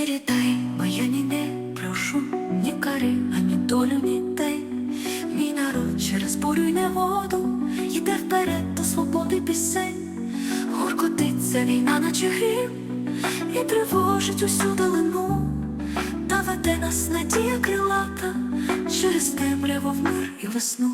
передай. Моя не прошу ні кари, ані долю ні дай. Мій народ через бурю й неводу Йде вперед до свободи пісень, Гуркотиться війна, наче грім І тривожить усю далину, та веде нас надія крилата через темряву в мир і весну.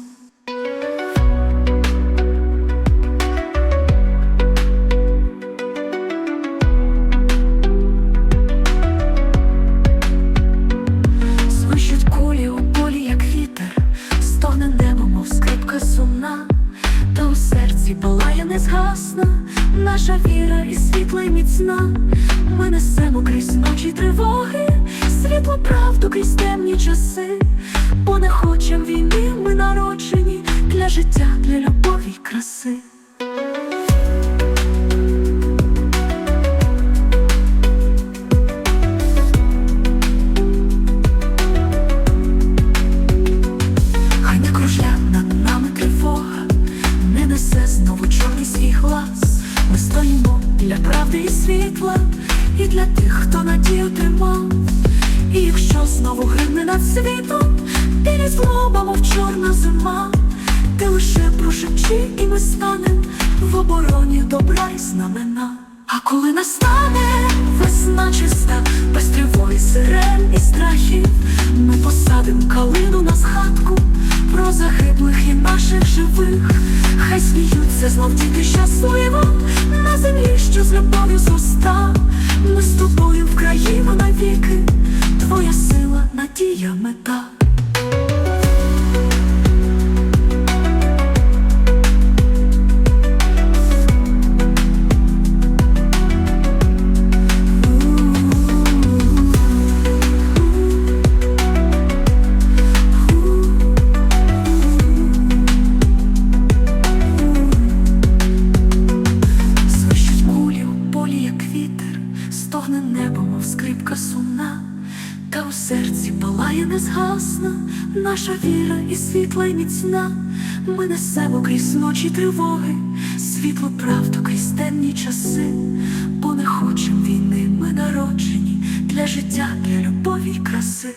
Серці палає незгасна, наша віра і світла й міцна. Ми несемо крізь ночі тривоги, світло правду крізь темні знову чорний свій глас. Ми стоїмо для правди і світла, і для тих, хто надію тримав. І якщо знову гримне над світом, білі злоба, мов чорна зима, ти лише прошепчи, і ми станем в обороні добра і знамена. А коли настане весна чиста, діти щасливо на землі, що з любов'ю зроста. Ми з тобою в країну навіки, твоя сила, надія, мета. Та у серці палає незгасна, наша віра і світла й міцна. Ми несемо крізь ночі тривоги, світло правду крізь темні часи, бо не хочем війни, ми народжені для життя, для любові й краси.